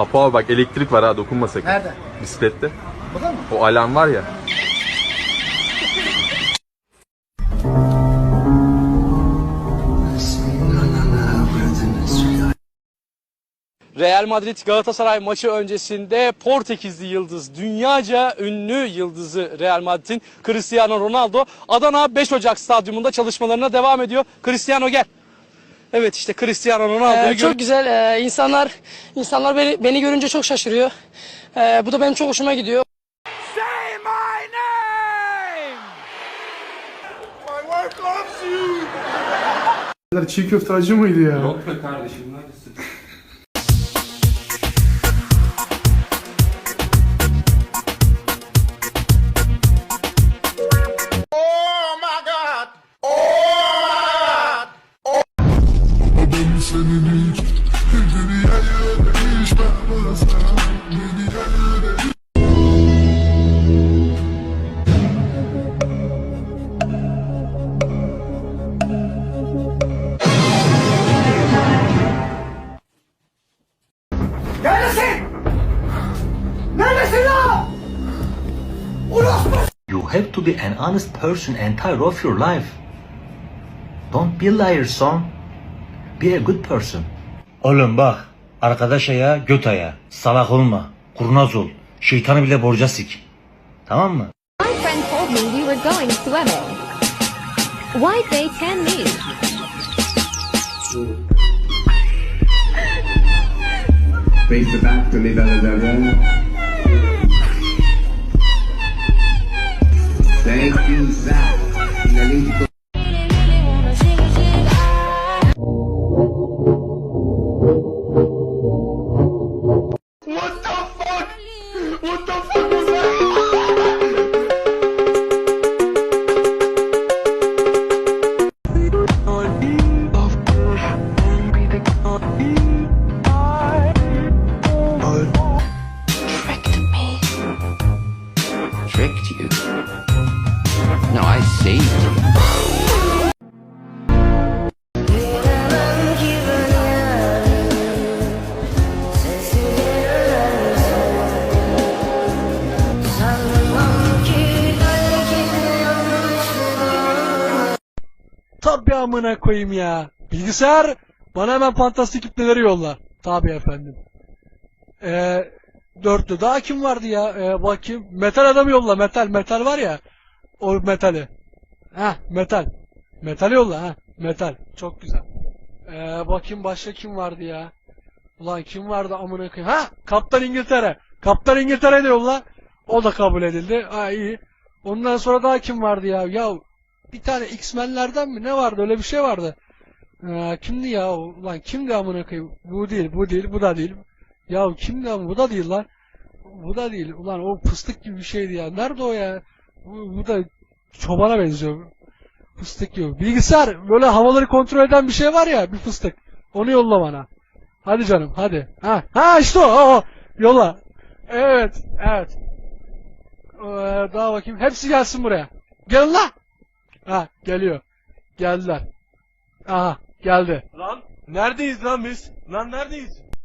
Apo abi bak elektrik var ha dokunma sakın. Nerede? Bisiklette. Burada mı? O alarm var ya. Real Madrid Galatasaray maçı öncesinde Portekizli yıldız, dünyaca ünlü yıldızı Real Madrid'in Cristiano Ronaldo Adana 5 Ocak stadyumunda çalışmalarına devam ediyor. Cristiano gel. Evet işte Cristiano Ronaldo'yu Ee, çok güzel. Ee, insanlar insanlar beni, beni görünce çok şaşırıyor. Ee, bu da benim çok hoşuma gidiyor. Çiğ köfte acı mıydı ya? You have to be an honest person entire of your life. Don't be a liar son. Be a good person. Oğlum bak arkadaş ayağı göt. Salak olma. Kurnaz ol. Şeytanı bile borca sik. Tamam mı? My friend told me we were going swimming. Why'd they tell me? Face the back, tenez vers le derrière. Thank you, Zach. No, I saved you. Tabii amına koyayım ya. Bilgisayar bana hemen fantastik kütleleri yolla. Tabii efendim. Ee, dörtlü. Daha kim vardı ya? Ee, bakayım. Metal adamı yolla. Metal. Metal var ya. O metali. Ha metal. Metal yolla ha. Metal. Çok güzel. Ee, bakayım başka kim vardı ya? Ulan kim vardı amına koyayım? Ha! Kaptan İngiltere. Kaptan İngiltere de yolla. O da kabul edildi. Ha iyi. Ondan sonra daha kim vardı ya? Ya bir tane X-Men'lerden mi ne vardı öyle bir şey vardı. Ee, kimdi ya? Ulan kimdi amına koyayım? Bu değil, bu değil, bu da değil. Ya kimdi ama bu da değil lan. Bu da değil. Ulan o fıstık gibi bir şeydi ya. Nerede o ya? Bu, bu da çobana benziyor. Fıstık gibi. Bilgisayar böyle havaları kontrol eden bir şey var ya bir fıstık. Onu yolla bana. Hadi canım hadi. Ha, ha işte o, o, o. Yolla. Evet, evet. Ee, daha bakayım. Hepsi gelsin buraya. Gelin lan. Ha geliyor. Geldiler. Aha geldi. Lan neredeyiz lan biz? Lan neredeyiz?